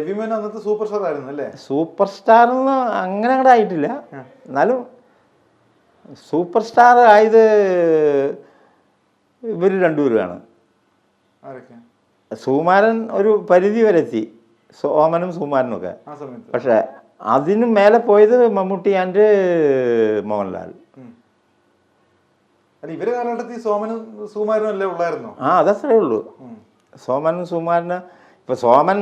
രവിമേനോൻ അന്നത്തെ super star ആയിരുന്നു അല്ലേ? സൂപ്പർ സ്റ്റാർ എന്ന് അങ്ങനെ അങ്ങോട്ട് ആയിട്ടില്ല. എന്നാലും സൂപ്പർ സ്റ്റാർ ആയത് ഇവർ രണ്ടുപേരുമാണ് സുകുമാരൻ ഒരു പരിധി വരെ എത്തി. സോമനും സുകുമാരനും ഒക്കെ. പക്ഷെ അതിനും മേലെ പോയത് മമ്മൂട്ടി ആൻഡ് മോഹൻലാൽ. ഇവരെ കാലഘട്ടത്തിൽ സോമനും സുകുമാരനും അല്ലേ ഉള്ളായിരുന്നോ? ആ അതത്രേ ഉള്ളൂ. സോമനും സുകുമാരന് ഇപ്പം സോമൻ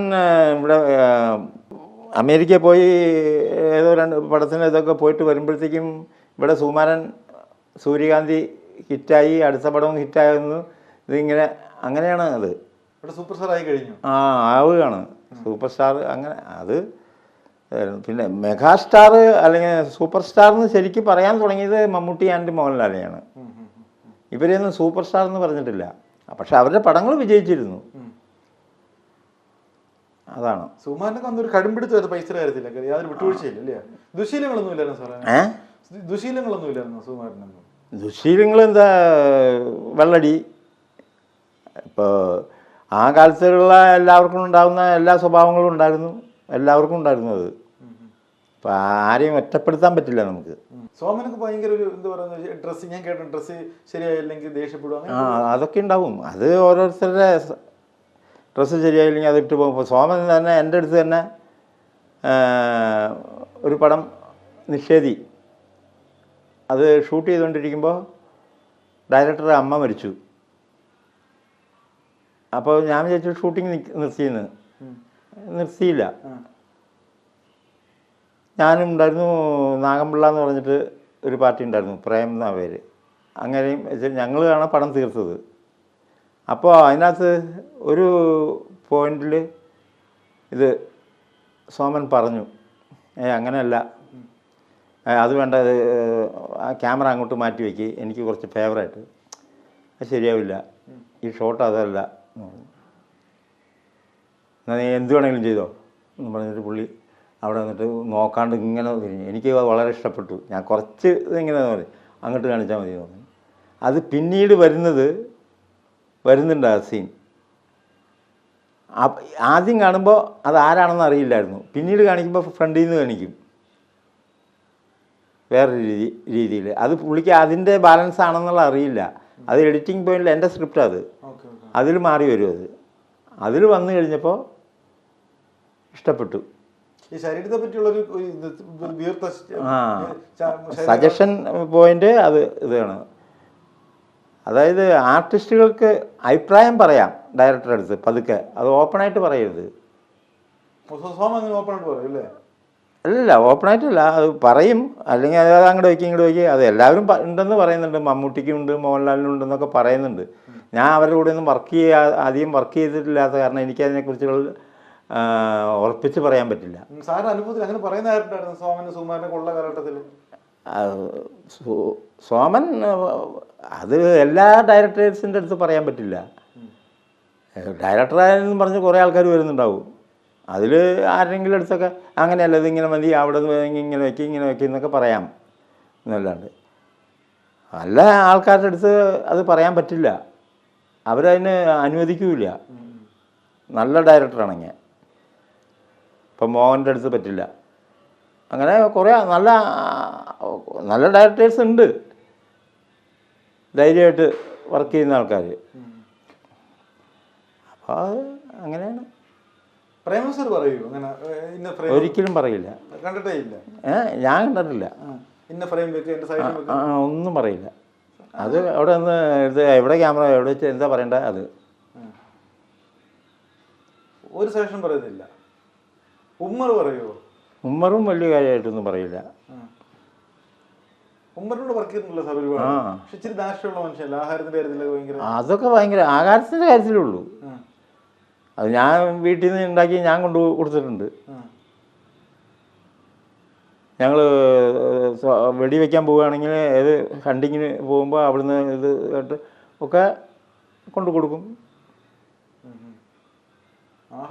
ഇവിടെ അമേരിക്ക അമേരിക്കയിൽ പോയി ഏതോ രണ്ട് പടത്തിന് ഇതൊക്കെ പോയിട്ട് വരുമ്പോഴത്തേക്കും ഇവിടെ സുമാരൻ സൂര്യകാന്തി ഹിറ്റായി അടുത്ത പടവും ഹിറ്റായിരുന്നു ഇതിങ്ങനെ അങ്ങനെയാണ് അത്. ഇവിടെ സൂപ്പർ സ്റ്റാർ ആയി കഴിഞ്ഞു. ആ ആവുകയാണ്. സൂപ്പർ സ്റ്റാർ അങ്ങനെ അത് പിന്നെ മെഗാ സ്റ്റാർ അല്ലെങ്കിൽ സൂപ്പർ സ്റ്റാർ എന്ന് ശരിക്കും പറയാൻ തുടങ്ങിയത് മമ്മൂട്ടി ആൻഡ് മോഹൻലാലിനെയാണ്. ഉം, ഇവരെയൊന്നും സൂപ്പർ സ്റ്റാർ എന്ന് പറഞ്ഞിട്ടില്ല. പക്ഷെ അവരുടെ പടങ്ങൾ വിജയിച്ചിരുന്നു. അതാണ്. സുകുമാരനൊക്കെ അന്നൊരു കടുംപിടുത്തമായിരുന്നു പൈസയുടെ കാര്യത്തില്ല യാതൊരു വിട്ടുവീഴ്ചയില്ല അല്ലേ ദുശീലങ്ങളൊന്നും ഇല്ലായിരുന്നു സാറേ. ദുശീലങ്ങളൊന്നും ഇല്ലായിരുന്നു സുമാറിനൊന്നും ദുശീലങ്ങൾ എന്താ വെള്ളടി? ഇപ്പോൾ ആ കാലത്തുള്ള എല്ലാവർക്കും ഉണ്ടാകുന്ന എല്ലാ സ്വഭാവങ്ങളും ഉണ്ടായിരുന്നു. എല്ലാവർക്കും ഉണ്ടായിരുന്നു അത്. ഉം. ആരെയും ഒറ്റപ്പെടുത്താൻ പറ്റില്ല നമുക്ക്. സോമനൊക്കെ ഭയങ്കര ഒരു എന്താ പറയുക ഡ്രസ്സ് ഞാൻ കേട്ട ഡ്രസ്സ് ശരിയായില്ലെങ്കിൽ ദേഷ്യപ്പെടുക ആ അതൊക്കെ ഉണ്ടാവും. അത് ഓരോരുത്തരുടെ ഡ്രസ്സ് ശരിയായില്ലെങ്കിൽ അതിട്ട് പോകും. സോമൻ തന്നെ എന്റെ അടുത്ത് തന്നെ ഒരു പടം നിഷേധി. അത് ഷൂട്ട് ചെയ്തുകൊണ്ടിരിക്കുമ്പോൾ ഡയറക്ടറുടെ അമ്മ മരിച്ചു. അപ്പോൾ ഞാൻ വിചാരിച്ചു ഷൂട്ടിങ് നിർത്തിയെന്ന്. നിർത്തിയില്ല. ഞാനും ഉണ്ടായിരുന്നു നാഗമ്പിള്ള എന്ന് പറഞ്ഞിട്ട് ഒരു പാർട്ടി ഉണ്ടായിരുന്നു പ്രേം എന്ന പേര്. അങ്ങനെയും ഞങ്ങളാണ് പടം തീർത്തത്. അപ്പോൾ അതിനകത്ത് ഒരു പോയിന്റിൽ ഇത് സോമൻ പറഞ്ഞു. ഏ അങ്ങനെയല്ല. അത് വേണ്ട ക്യാമറ അങ്ങോട്ട് മാറ്റി വയ്ക്ക് എനിക്ക് കുറച്ച് ഫേവറായിട്ട്. അത് ശരിയാവില്ല. ഈ ഷോട്ട് അതല്ല എന്ന് പറഞ്ഞു. എന്നാൽ നീ എന്ത് വേണമെങ്കിലും ചെയ്തോ എന്ന് പറഞ്ഞിട്ട് പുള്ളി അവിടെ വന്നിട്ട് നോക്കാണ്ട് ഇങ്ങനെ തിരിഞ്ഞു. എനിക്ക് വളരെ ഇഷ്ടപ്പെട്ടു. ഞാൻ കുറച്ച് ഇങ്ങനെ പറയും അങ്ങോട്ട് കാണിച്ചാൽ മതി എന്ന് പറഞ്ഞു അത് പിന്നീട് വരുന്നത് വരുന്നുണ്ട് ആ സീൻ ആദ്യം കാണുമ്പോൾ അത് ആരാണെന്ന് അറിയില്ലായിരുന്നു. പിന്നീട് കാണിക്കുമ്പോൾ ഫ്രണ്ടിൽ നിന്ന് കാണിക്കും. വേറൊരു രീതി രീതിയിൽ അത് പുള്ളിക്ക് അതിന്റെ ബാലൻസ് ആണെന്നുള്ള അറിയില്ല. അത് എഡിറ്റിംഗ് പോയിന്റിൽ എന്റെ സ്ക്രിപ്റ്റ് അത്. അതിൽ മാറി വരും അത്. അതിൽ വന്നു കഴിഞ്ഞപ്പോൾ ഇഷ്ടപ്പെട്ടു. ഈ ശരീരത്തെ പറ്റിയുള്ള സജഷൻ പോയിന്റ് അത് ഇതാണ്. അതായത് ആർട്ടിസ്റ്റുകൾക്ക് അഭിപ്രായം പറയാം. ഡയറക്ടറുടെ അടുത്ത് പതുക്കെ. അത് ഓപ്പണായിട്ട് പറയരുത്. അല്ല? ഓപ്പണായിട്ടല്ല. അത് പറയും. അല്ലെങ്കിൽ അത് അങ്ങോട്ട് വയ്ക്കും ഇങ്ങോട്ട് വയ്ക്കും. അത് എല്ലാവരും ഉണ്ടെന്ന് പറയുന്നുണ്ട്. മമ്മൂട്ടിക്കും ഉണ്ട് മോഹൻലാലിനും ഉണ്ടെന്നൊക്കെ പറയുന്നുണ്ട്. ഞാൻ അവരുടെ കൂടെ ഒന്നും വർക്ക് ചെയ്യാ അധികം വർക്ക് ചെയ്തിട്ടില്ലാത്ത കാരണം എനിക്ക് അതിനെക്കുറിച്ചുള്ള ഉറപ്പിച്ച് പറയാൻ പറ്റില്ല. അങ്ങനെ സോമന് കൊള്ള കാലഘട്ടത്തിൽ? സോമൻ അത് എല്ലാ ഡയറക്ടേഴ്സിന്റെ അടുത്ത് പറയാൻ പറ്റില്ല. ഡയറക്ടറായെന്ന് പറഞ്ഞ് കുറേ ആൾക്കാർ വരുന്നുണ്ടാവും. അതിൽ ആരെങ്കിലും അടുത്തൊക്കെ അങ്ങനെയല്ല ഇതിങ്ങനെ മതി അവിടെ നിന്ന് ഇങ്ങനെ വയ്ക്കി ഇങ്ങനെ വയ്ക്കി എന്നൊക്കെ പറയാം എന്നല്ലാണ്ട്. അല്ല ആൾക്കാരുടെ അടുത്ത് അത് പറയാൻ പറ്റില്ല. അവരതിന് അനുവദിക്കൂല നല്ല ഡയറക്ടറാണെങ്കിൽ ഇപ്പം മോഹന്റെ അടുത്ത് പറ്റില്ല. അങ്ങനെ കുറേ നല്ല നല്ല ഡയറക്ടേഴ്സ് ഉണ്ട്. ധൈര്യമായിട്ട് വർക്ക് ചെയ്യുന്ന ആൾക്കാർ അത് അങ്ങനെയാണ്. പ്രേമ സർ പറയൂ. അങ്ങനെ ഇന്ന ഫ്രെയിം ഒരിക്കലും പറയില്ല. കണ്ടിട്ടേ ഇല്ല. ഞാൻ കണ്ടിട്ടില്ല. ഇന്ന ഫ്രെയിം സൈഡിൽ ആ, ഒന്നും പറയില്ല. അത് അവിടെ നിന്ന് ഇത് എവിടെ ക്യാമറ എവിടെ വെച്ച് എന്താ പറയണ്ട അത്. ഒരു സെഷൻ പറയുന്നില്ല ഉമ്മർ പറയുമോ ഉമ്മറും വലിയ കാര്യമായിട്ടൊന്നും പറയില്ല. ഉമ്മറിനോട് വർക്ക് ചെയ്തിട്ടുണ്ടല്ലോ സാർ ഒരുപാട്. ആ. പക്ഷെ ഇച്ചിരി ദാഷ്ട്യമുള്ള മനുഷ്യല്ല ആഹാരത്തിന്റെ കാര്യത്തിലൊക്കെ ഭയങ്കര അതൊക്കെ ഭയങ്കര ആകാരത്തിന്റെ കാര്യത്തിലേ ഉള്ളൂ. ആ, അത് ഞാൻ വീട്ടിൽ നിന്ന് ഉണ്ടാക്കി ഞാൻ കൊണ്ടു കൊടുത്തിട്ടുണ്ട്. ഞങ്ങൾ വെടിവെക്കാൻ പോവുകയാണെങ്കിൽ ഏത് ഹണ്ടിങ്ങിന് പോകുമ്പോൾ അവിടുന്ന് ഇത് കേട്ട് ഒക്കെ കൊണ്ടു കൊടുക്കും. ഉം, ഉം.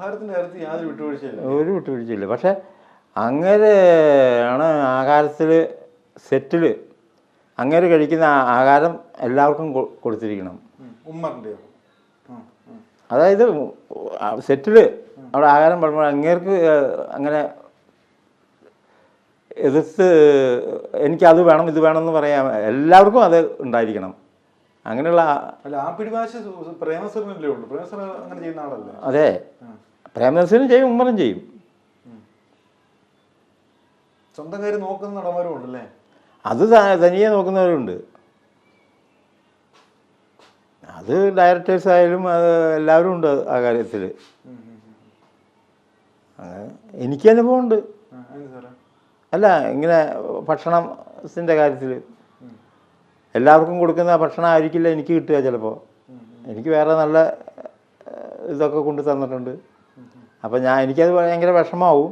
കാര്യത്തിൽ യാതൊരു വിട്ടുവീഴ്ചയില്ല. ഒരു വിട്ടുവീഴ്ചയില്ല. പക്ഷെ അങ്ങനെ ആണ് ആഹാരത്തിൽ സെറ്റിൽ അങ്ങനെ കഴിക്കുന്ന ആഹാരം എല്ലാവർക്കും കൊടുത്തിരിക്കണം. ഉമ്മറിന്റെയോ? അതായത് സെറ്റിൽ അവിടെ ആഹാരം പറയുമ്പോൾ അങ്ങേർക്ക് അങ്ങനെ എതിർത്ത് എനിക്കത് വേണം ഇത് വേണം എന്ന് പറയാം എല്ലാവർക്കും അത് ഉണ്ടായിരിക്കണം. അങ്ങനെയുള്ള അതെ. പ്രേമനസിനും ചെയ്യും ഉമ്മറും ചെയ്യും. സ്വന്തം കാര്യം നോക്കുന്ന നടന്മാരും ഉണ്ടല്ലേ? അത് തനിയെ നോക്കുന്നവരുണ്ട്. അത് ഡയറക്ടേഴ്സ് ആയാലും അത് എല്ലാവരും ഉണ്ട് ആ കാര്യത്തിൽ. എനിക്ക് അനുഭവമുണ്ട്. ഉണ്ട് അല്ല ഇങ്ങനെ ഭക്ഷണത്തിന്റെ കാര്യത്തിൽ. എല്ലാവർക്കും കൊടുക്കുന്ന ഭക്ഷണം ആയിരിക്കില്ല എനിക്ക് കിട്ടുക ചിലപ്പോൾ. എനിക്ക് വേറെ നല്ല ഇതൊക്കെ കൊണ്ട് തന്നിട്ടുണ്ട്. അപ്പം ഞാൻ എനിക്കത് ഭയങ്കര വിഷമാവും